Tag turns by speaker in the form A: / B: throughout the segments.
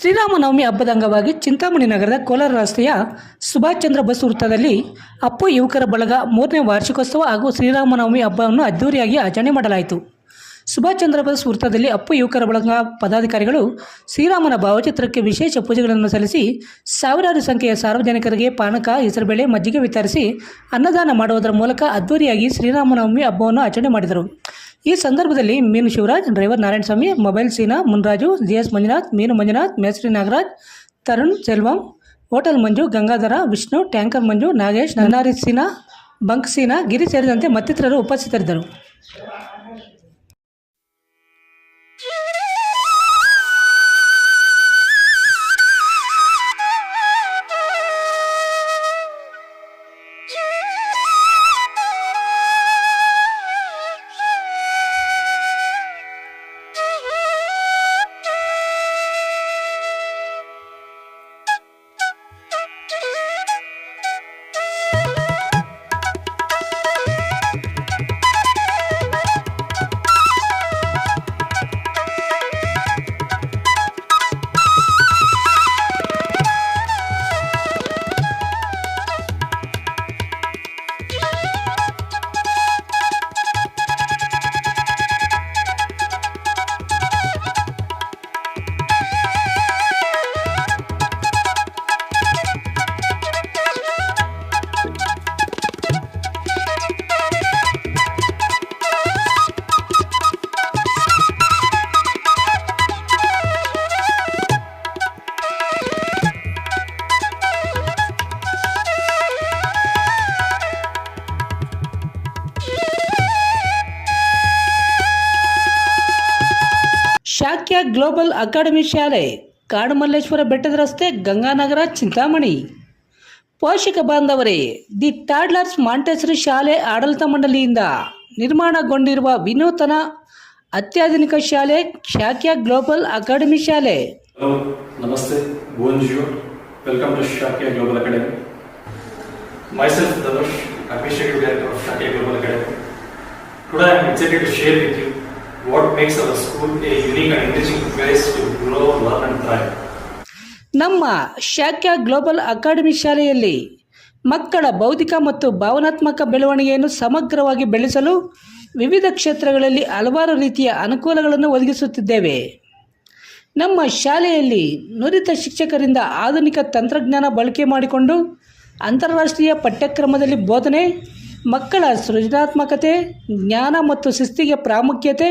A: ಶ್ರೀರಾಮನವಮಿ ಹಬ್ಬದ ಅಂಗವಾಗಿ ಚಿಂತಾಮಣಿ ನಗರದ ಕೋಲಾರ ರಸ್ತೆಯ ಸುಭಾಷ್ ಚಂದ್ರ ಬಸ್ ವೃತ್ತದಲ್ಲಿ ಅಪ್ಪು ಯುವಕರ ಬಳಗ ಮೂರನೇ ವಾರ್ಷಿಕೋತ್ಸವ ಹಾಗೂ ಶ್ರೀರಾಮನವಮಿ ಹಬ್ಬವನ್ನು ಅದ್ದೂರಿಯಾಗಿ ಆಚರಣೆ ಮಾಡಲಾಯಿತು. ಸುಭಾಷ್ ಚಂದ್ರ ಬೋಸ್ ವೃತ್ತದಲ್ಲಿ ಅಪ್ಪು ಯುವಕರ ಬಳಗ ಪದಾಧಿಕಾರಿಗಳು ಶ್ರೀರಾಮನ ಭಾವಚಿತ್ರಕ್ಕೆ ವಿಶೇಷ ಪೂಜೆಗಳನ್ನು ಸಲ್ಲಿಸಿ ಸಾವಿರಾರು ಸಂಖ್ಯೆಯ ಸಾರ್ವಜನಿಕರಿಗೆ ಪಾನಕ, ಹೆಸರುಬೇಳೆ, ಮಜ್ಜಿಗೆ ವಿತರಿಸಿ ಅನ್ನದಾನ ಮಾಡುವುದರ ಮೂಲಕ ಅದ್ದೂರಿಯಾಗಿ ಶ್ರೀರಾಮನವಮಿ ಹಬ್ಬವನ್ನು ಆಚರಣೆ ಮಾಡಿದರು. ಈ ಸಂದರ್ಭದಲ್ಲಿ ಮೀನು Shivraj, driver Narayanaswamy, mobile Seena, Munraju G S Manjunath, ಮೀನು ಮಂಜುನಾಥ್ ಮೇಸ್ರಿ ನಾಗರಾಜ್, ತರುಣ್ ಸೆಲ್ವಂ, ಹೋಟೆಲ್ ಮಂಜು, ಗಂಗಾಧರ, ವಿಷ್ಣು, ಟ್ಯಾಂಕರ್ ಮಂಜು, ನಾಗೇಶ್, ನನ್ನಾರಿ ಸೀನಾ, ಬಂಕ್ ಸೀನಾ, ಗಿರಿ ಸೇರಿದಂತೆ ಮತ್ತಿತರರು ಉಪಸ್ಥಿತರಿದ್ದರು. ಚಾಣಕ್ಯ ಗ್ಲೋಬಲ್ ಅಕಾಡೆಮಿ ಶಾಲೆ, ಕಾಡುಮಲ್ಲೇಶ್ವರ ಬೆಟ್ಟದ ರಸ್ತೆ, ಗಂಗಾನಗರ, ಚಿಂತಾಮಣಿ. ಪೋಷಕ ಬಾಂಧವರೇ, ದಿ ಟಾಡ್ಲರ್ಸ್ ಮಾಂಟೆಸರಿ ಶಾಲೆ ಆಡಳಿತ ಮಂಡಳಿಯಿಂದ ನಿರ್ಮಾಣಗೊಂಡಿರುವ ವಿನೂತನ ಅತ್ಯಾಧುನಿಕ ಶಾಲೆ ಶಾಖ್ಯ ಗ್ಲೋಬಲ್ ಅಕಾಡೆಮಿ ಶಾಲೆ.
B: ನಮಸ್ತೆ what makes our school a unique and place to grow, learn and thrive.
A: ನಮ್ಮ ಶಾಕ್ಯ ಗ್ಲೋಬಲ್ ಅಕಾಡೆಮಿ ಶಾಲೆಯಲ್ಲಿ ಮಕ್ಕಳ ಬೌದ್ಧಿಕ ಮತ್ತು ಭಾವನಾತ್ಮಕ ಬೆಳವಣಿಗೆಯನ್ನು ಸಮಗ್ರವಾಗಿ ಬೆಳೆಸಲು ವಿವಿಧ ಕ್ಷೇತ್ರಗಳಲ್ಲಿ ಹಲವಾರು ರೀತಿಯ ಅನುಕೂಲಗಳನ್ನು ಒದಗಿಸುತ್ತಿದ್ದೇವೆ ನಮ್ಮ ಶಾಲೆಯಲ್ಲಿ ನುರಿತ ಶಿಕ್ಷಕರಿಂದ ಆಧುನಿಕ ತಂತ್ರಜ್ಞಾನ ಬಳಕೆ ಮಾಡಿಕೊಂಡು ಅಂತಾರಾಷ್ಟ್ರೀಯ ಪಠ್ಯಕ್ರಮದಲ್ಲಿ ಬೋಧನೆ ಮಕ್ಕಳ ಸೃಜನಾತ್ಮಕತೆ ಜ್ಞಾನ ಮತ್ತು ಶಿಸ್ತಿಗೆ ಪ್ರಾಮುಖ್ಯತೆ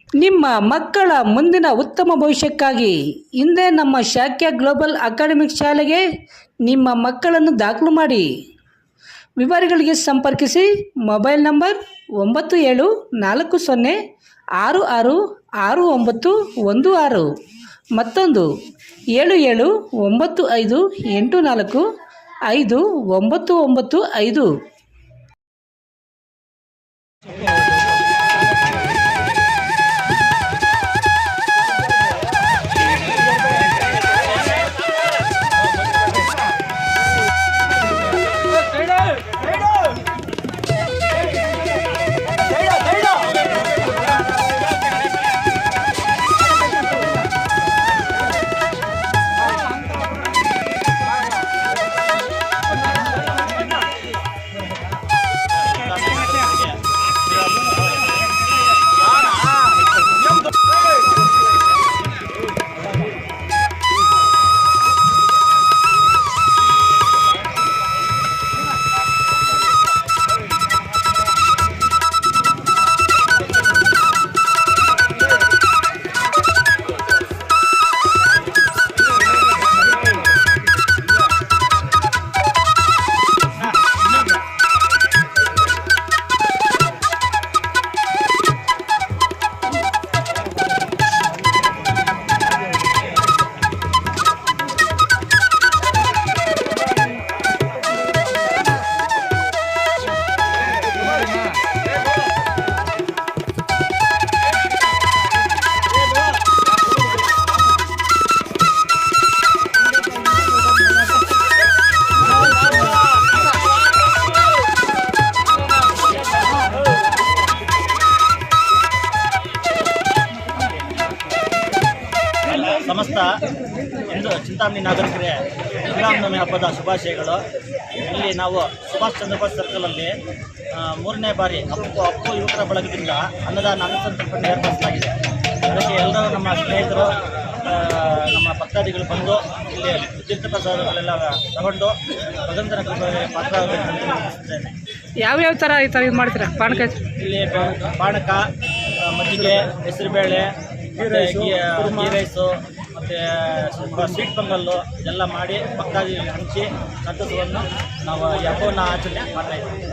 A: ನಿಮ್ಮ ಮಕ್ಕಳ ಮುಂದಿನ ಉತ್ತಮ ಭವಿಷ್ಯಕ್ಕಾಗಿ ಹಿಂದೆ ನಮ್ಮ ಶಾಖ್ಯ ಗ್ಲೋಬಲ್ ಅಕಾಡೆಮಿಕ್ ಶಾಲೆಗೆ ನಿಮ್ಮ ಮಕ್ಕಳನ್ನು ದಾಖಲು ಮಾಡಿ. ವಿವರಗಳಿಗೆ ಸಂಪರ್ಕಿಸಿ ಮೊಬೈಲ್ ನಂಬರ್ ಒಂಬತ್ತು ಏಳು ನಾಲ್ಕು ಸೊನ್ನೆ ಆರು ಆರು ಆರು ಒಂಬತ್ತು ಒಂದು ಆರು ಮತ್ತೊಂದು ಏಳು ಏಳು ಒಂಬತ್ತು ಐದು ಎಂಟು ನಾಲ್ಕು ಐದು ಒಂಬತ್ತು ಒಂಬತ್ತು ಐದು.
C: ಚಿಂತಾಮಣಿ ನಾಗರಿಕರೇ ಶ್ರೀರಾಮನವಮಿ ಹಬ್ಬದ ಶುಭಾಶಯಗಳು. ಇಲ್ಲಿ ನಾವು ಸುಭಾಷ್ ಚಂದ್ರ ಬೋಸ್ ಸರ್ಕಲಲ್ಲಿ ಮೂರನೇ ಬಾರಿ ಅಪ್ಪು ಅಪ್ಪು ಯುವಕರ ಬಳಗದಿಂದ ಅನ್ನದಾನ ಅನುಸಂತರ್ಪಣೆ ಏರ್ಪಡಿಸಲಾಗಿದೆ ಅದಕ್ಕೆ ಎಲ್ಲರೂ ನಮ್ಮ ಸ್ನೇಹಿತರು ನಮ್ಮ ಭಕ್ತಾದಿಗಳು ಬಂದು ಇಲ್ಲಿ ತೀರ್ಥ ಪ್ರಸಾದಗಳೆಲ್ಲ ತಗೊಂಡು ಭಗವಂತನ ಕೃಪೆಗೆ ವಿನಂತಿಸುತ್ತೇನೆ
A: ಯಾವ್ಯಾವ ಥರ ಈ ಥರ ಇದು ಮಾಡ್ತೀರಾ? ಪಾನಕ?
C: ಇಲ್ಲಿ ಪಾನಕ ಮಜ್ಜಿಗೆ ಹೆಸರುಬೇಳೆ ರೈಸು ಮತ್ತು ಸ್ವೀಟ್ ಪೊಂಗಲ್ಲು ಇದೆಲ್ಲ ಮಾಡಿ ಭಕ್ತಾದಿಗಳಿಗೆ ಹಂಚಿ ಸಂತಸವನ್ನು ನಾವು ಈ ಹಬ್ಬವನ್ನು ಆಚರಣೆ ಮಾಡ್ತಾ ಇದ್ದೀವಿ.